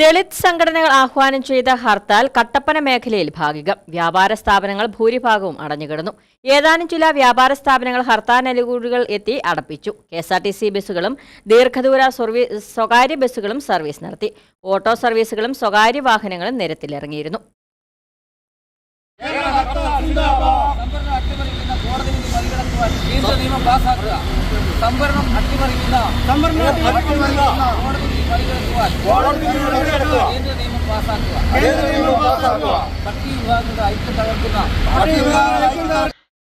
ദളിത് സംഘടനകൾ ആഹ്വാനം ചെയ്ത ഹർത്താൽ കട്ടപ്പന മേഖലയിൽ ഭാഗികം. വ്യാപാര സ്ഥാപനങ്ങൾ ഭൂരിഭാഗവും അടഞ്ഞുകിടന്നു. ഏതാനും ചില വ്യാപാര സ്ഥാപനങ്ങൾ ഹർത്താൽ അനുകൂലികൾ എത്തി അടപ്പിച്ചു. K S R T C ബസ്സുകളും ദീർഘദൂര സർവീസ് സ്വകാര്യ ബസ്സുകളും സർവീസ് നടത്തി. ഓട്ടോ സർവീസുകളും സ്വകാര്യ വാഹനങ്ങളും നിരത്തിലിറങ്ങിയിരുന്നു. സംവരണം അട്ടിമറിക്കുന്ന സംവരണം അട്ടിമറിക്കുന്ന കോടതി വിഭാഗങ്ങളുടെ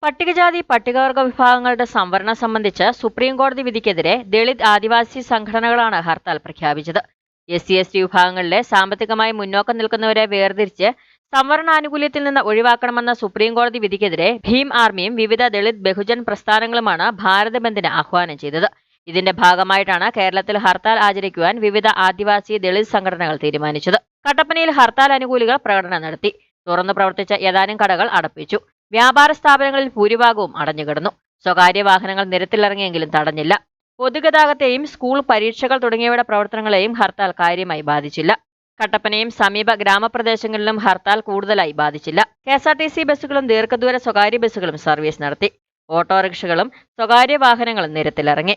പട്ടികജാതി പട്ടികവർഗ വിഭാഗങ്ങളുടെ സംവരണം സംബന്ധിച്ച് സുപ്രീം കോടതി വിധിക്കെതിരെ ദളിത് ആദിവാസി സംഘടനകളാണ് ഹർത്താൽ പ്രഖ്യാപിച്ചത്. എസ് സി എസ് ടി വിഭാഗങ്ങളിലെ സാമ്പത്തികമായി മുന്നോക്കം നിൽക്കുന്നവരെ വേർതിരിച്ച് സംവരണാനുകൂല്യത്തിൽ നിന്ന് ഒഴിവാക്കണമെന്ന സുപ്രീം കോടതി വിധിക്കെതിരെ ഭീം ആർമിയും വിവിധ ദളിത് ബഹുജൻ പ്രസ്ഥാനങ്ങളുമാണ് ഭാരത് ബന്ദിന് ആഹ്വാനം ചെയ്തത്. ഇതിന്റെ ഭാഗമായിട്ടാണ് കേരളത്തിൽ ഹർത്താൽ ആചരിക്കുവാൻ വിവിധ ആദിവാസി ദളിത് സംഘടനകൾ തീരുമാനിച്ചത്. കട്ടപ്പനയിൽ ഹർത്താൽ അനുകൂലികൾ പ്രകടനം നടത്തി. തുറന്നു പ്രവർത്തിച്ച ഏതാനും കടകൾ അടപ്പിച്ചു. വ്യാപാര സ്ഥാപനങ്ങളിൽ ഭൂരിഭാഗവും അടഞ്ഞുകിടന്നു. സ്വകാര്യ വാഹനങ്ങൾ നിരത്തിലിറങ്ങിയെങ്കിലും തടഞ്ഞില്ല. പൊതുഗതാഗത്തെയും സ്കൂൾ പരീക്ഷകൾ തുടങ്ങിയവയുടെ പ്രവർത്തനങ്ങളെയും ഹർത്താൽ കാര്യമായി ബാധിച്ചില്ല. കട്ടപ്പനയും സമീപ ഗ്രാമപ്രദേശങ്ങളിലും ഹർത്താൽ കൂടുതലായി ബാധിച്ചില്ല. K S R T C ബസ്സുകളും ദീർഘദൂര സ്വകാര്യ ബസ്സുകളും സർവീസ് നടത്തി. ഓട്ടോറിക്ഷകളും സ്വകാര്യ വാഹനങ്ങളും നിരത്തിലിറങ്ങി.